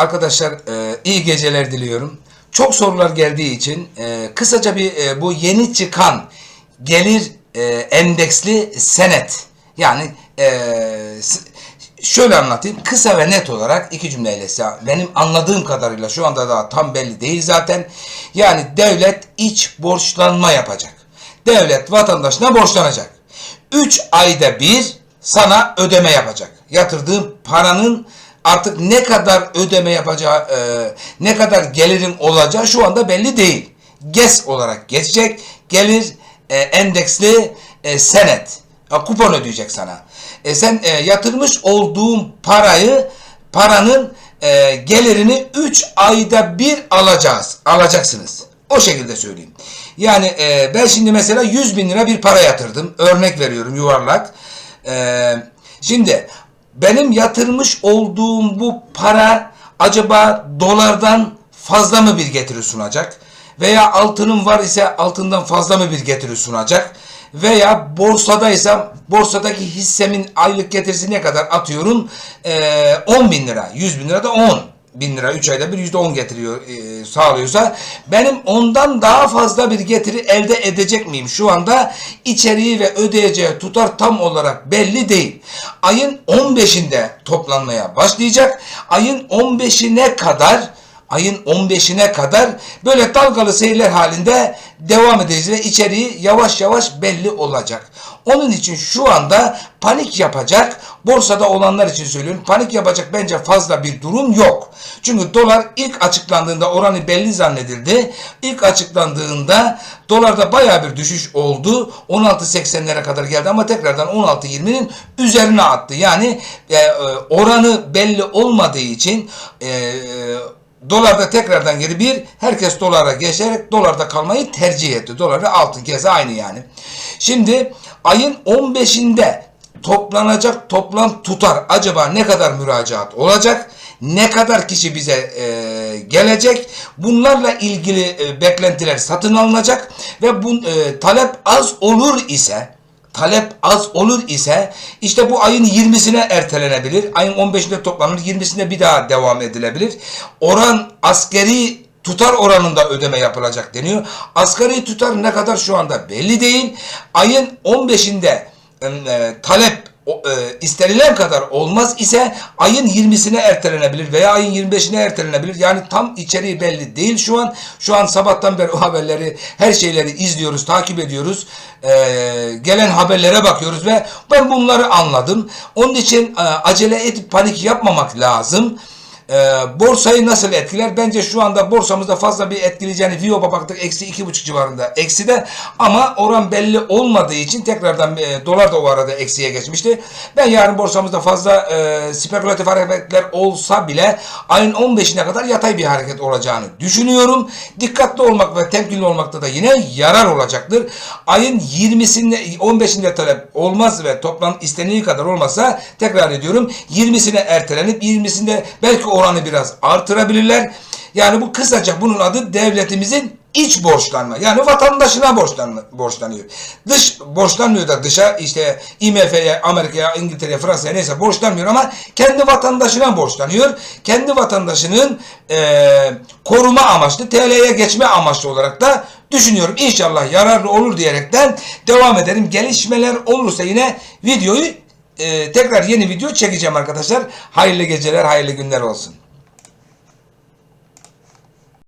Arkadaşlar e, iyi geceler diliyorum. Çok sorular geldiği için e, kısaca bir e, bu yeni çıkan gelir e, endeksli senet yani e, şöyle anlatayım kısa ve net olarak iki cümleyle size benim anladığım kadarıyla şu anda daha tam belli değil zaten yani devlet iç borçlanma yapacak. Devlet vatandaşına borçlanacak. 3 ayda bir sana ödeme yapacak. Yatırdığın paranın artık ne kadar ödeme yapacağı, e, ne kadar gelirin olacağı şu anda belli değil. GES olarak geçecek. Gelir e, endeksli e, senet. E, kupon ödeyecek sana. E, sen e, yatırmış olduğun parayı, paranın e, gelirini 3 ayda bir alacağız. Alacaksınız. O şekilde söyleyeyim. Yani e, ben şimdi mesela 100 bin lira bir para yatırdım. Örnek veriyorum yuvarlak. E, şimdi benim yatırmış olduğum bu para acaba dolardan fazla mı bir getiri sunacak? Veya altınım var ise altından fazla mı bir getiri sunacak? Veya borsadaysam borsadaki hissemin aylık getirisi ne kadar atıyorum? E, 10 bin lira. 100 bin lira da 10 bin lira 3 ayda bir yüzde on getiriyor e, sağlıyorsa benim ondan daha fazla bir getiri elde edecek miyim? Şu anda içeriği ve ödeyeceği tutar tam olarak belli değil. Ayın 15'inde toplanmaya başlayacak. Ayın 15'ine kadar ayın 15'ine kadar böyle dalgalı seyirler halinde devam edeceğiz ve içeriği yavaş yavaş belli olacak. Onun için şu anda panik yapacak, borsada olanlar için söylüyorum, panik yapacak bence fazla bir durum yok. Çünkü dolar ilk açıklandığında oranı belli zannedildi. İlk açıklandığında dolarda baya bir düşüş oldu. 16.80'lere kadar geldi ama tekrardan 16.20'nin üzerine attı. Yani e, e, oranı belli olmadığı için e, Dolarda tekrardan geri bir herkes dolara geçerek dolarda kalmayı tercih etti. Dolar ve altın keza aynı yani. Şimdi ayın 15'inde toplanacak toplam tutar acaba ne kadar müracaat olacak? Ne kadar kişi bize e, gelecek? Bunlarla ilgili e, beklentiler satın alınacak ve bu e, talep az olur ise talep az olur ise işte bu ayın 20'sine ertelenebilir. Ayın 15'inde toplanır. 20'sinde bir daha devam edilebilir. Oran askeri tutar oranında ödeme yapılacak deniyor. Asgari tutar ne kadar şu anda belli değil. Ayın 15'inde e, talep o, e, istenilen kadar olmaz ise ayın 20'sine ertelenebilir veya ayın 25'ine ertelenebilir. Yani tam içeriği belli değil şu an. Şu an sabahtan beri o haberleri, her şeyleri izliyoruz, takip ediyoruz. E, gelen haberlere bakıyoruz ve ben bunları anladım. Onun için e, acele edip panik yapmamak lazım. E, borsayı nasıl etkiler? Bence şu anda borsamızda fazla bir etkileyeceğini Viyop'a baktık eksi iki buçuk civarında eksi de ama oran belli olmadığı için tekrardan e, dolar da o arada eksiye geçmişti. Ben yarın borsamızda fazla e, spekülatif hareketler olsa bile ayın 15'ine kadar yatay bir hareket olacağını düşünüyorum. Dikkatli olmak ve temkinli olmakta da yine yarar olacaktır. Ayın 20'sinde 15'inde talep olmaz ve toplam istenildiği kadar olmazsa tekrar ediyorum 20'sine ertelenip 20'sinde belki oranı biraz artırabilirler. Yani bu kısaca bunun adı devletimizin iç borçlanma. Yani vatandaşına borçlanma, borçlanıyor. Dış borçlanmıyor da dışa işte IMF'ye, Amerika'ya, İngiltere'ye, Fransa'ya neyse borçlanmıyor ama kendi vatandaşına borçlanıyor. Kendi vatandaşının eee, koruma amaçlı, TL'ye geçme amaçlı olarak da düşünüyorum. İnşallah yararlı olur diyerekten devam ederim. Gelişmeler olursa yine videoyu e, tekrar yeni video çekeceğim arkadaşlar. Hayırlı geceler, hayırlı günler olsun.